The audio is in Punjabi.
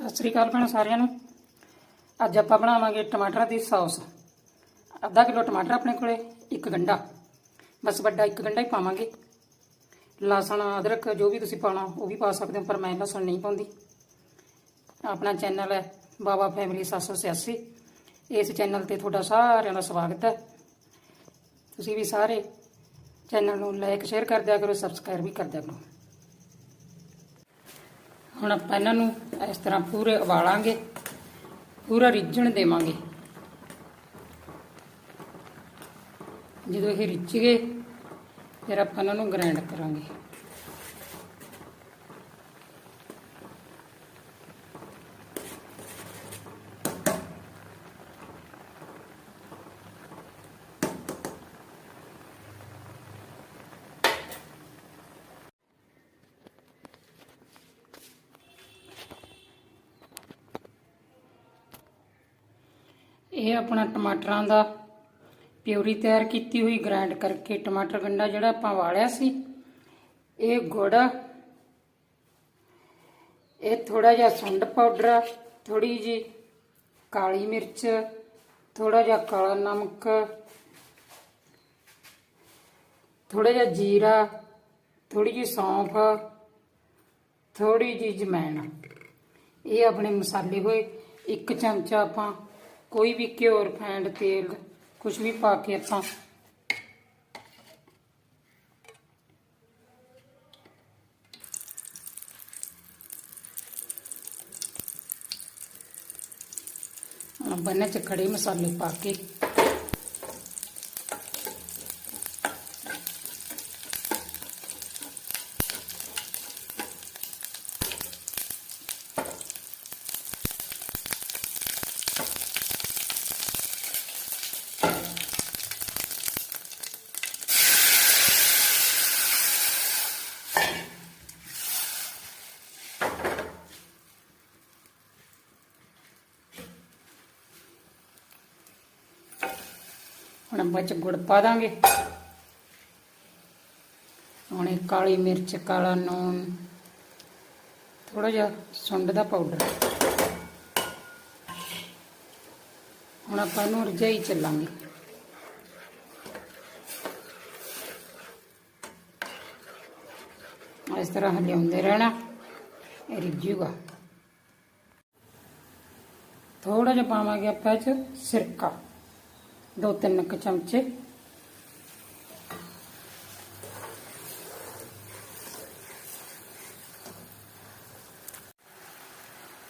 ਸਤਿ ਸ੍ਰੀ ਅਕਾਲ ਭੈਣ ਸਾਰਿਆਂ ਨੂੰ। ਅੱਜ ਆਪਾਂ ਬਣਾਵਾਂਗੇ ਟਮਾਟਰ ਦੀ ਸੌਸ। ਅੱਧਾ ਕਿਲੋ ਟਮਾਟਰ ਆਪਣੇ ਕੋਲੇ, ਇੱਕ ਗੰਡਾ। ਬਸ ਵੱਡਾ ਇੱਕ ਗੰਡਾ ਹੀ ਪਾਵਾਂਗੇ। ਲਸਣ, ਅਦਰਕ, ਜੋ ਵੀ ਤੁਸੀਂ ਪਾਉਣਾ, ਉਹ ਵੀ ਪਾ ਸਕਦੇ ਹੋ, ਪਰ ਮੈਂ ਲਸਣ ਨਹੀਂ ਪਾਉਂਦੀ। ਆਪਣਾ ਚੈਨਲ ਹੈ ਬਾਬਾ ਫੈਮਿਲੀ 786 ਇਸ ਚੈਨਲ ਤੇ ਤੁਹਾਡਾ ਸਾਰਿਆਂ ਦਾ ਸਵਾਗਤ ਹੈ। ਤੁਸੀਂ ਵੀ ਸਾਰੇ ਚੈਨਲ ਨੂੰ ਲਾਈਕ ਸ਼ੇਅਰ ਕਰ ਦਿਆ ਕਰੋ ਸਬਸਕ੍ਰਾਈਬ ਵੀ ਕਰ ਦਿਆ ਕਰੋ। ਹੁਣ ਆਪਾਂ ਇਹਨਾਂ ਨੂੰ ਇਸ ਤਰ੍ਹਾਂ ਪੂਰੇ ਉਬਾਲਾਂਗੇ, ਪੂਰਾ ਰਿੱਝਣ ਦੇਵਾਂਗੇ। ਜਦੋਂ ਇਹ ਰਿੱਝ ਗਏ, ਫਿਰ ਆਪਾਂ ਇਹਨਾਂ ਨੂੰ ਗ੍ਰਾਈਂਡ ਕਰਾਂਗੇ। ਇਹ ਆਪਣਾ ਟਮਾਟਰਾਂ ਦਾ ਪਿਊਰੀ ਤਿਆਰ ਕੀਤੀ ਹੋਈ ਗ੍ਰਾਈਂਡ ਕਰਕੇ ਟਮਾਟਰ ਗੰਡਾ ਜਿਹੜਾ ਆਪਾਂ ਵਾਲਿਆ ਸੀ, ਇਹ ਗੁੜ, ਇਹ ਥੋੜਾ ਜਿਹਾ ਸੁੰਡ ਪਾਊਡਰ ਥੋੜੀ ਜੀ ਕਾਲੀ ਮਿਰਚ ਥੋੜਾ ਜਿਹਾ ਕਾਲਾ ਨਮਕ ਥੋੜਾ ਜਿਹਾ ਜੀਰਾ ਥੋੜੀ ਜੀ ਸੌਂਫ ਥੋੜੀ ਜੀ ਜਮੈਣ। ਇਹ ਆਪਣੇ ਮਸਾਲੇ ਹੋਏ। ਇੱਕ ਚਮਚਾ ਆਪਾਂ ਕੋਈ ਵੀ ਘਿਓ ਰਿਫਾਈਂਡ ਤੇਲ ਕੁਝ ਵੀ ਪਾ ਕੇ ਆਪਾਂ ਬੰਨੇ ਚ ਖੜੇ ਮਸਾਲੇ ਪਾ ਕੇ ਹੁਣ ਆਪਾਂ ਚ ਗੁੜ ਪਾ ਦਾਂਗੇ। ਹੁਣ ਇਹ ਕਾਲੀ ਮਿਰਚ, ਕਾਲਾ ਨੂਨ ਥੋੜਾ ਜਿਹਾ ਸੁੰਡ ਦਾ ਪਾਊਡਰ ਹੁਣ ਆਪਾਂ ਇਹਨੂੰ ਰਜਾਈ ਚੱਲਾਂਗੇ ਇਸ ਤਰ੍ਹਾਂ ਹਲਿਆਉਂਦੇ ਰਹਿਣਾ, ਇਹ ਰਿੱਝੂਗਾ ਥੋੜਾ ਜਿਹਾ ਪਾਵਾਂਗੇ ਆਪਾਂ ਚ ਸਿਰਕਾ। ਦੋ ਤਿੰਨ ਕੁ ਚਮਚੇ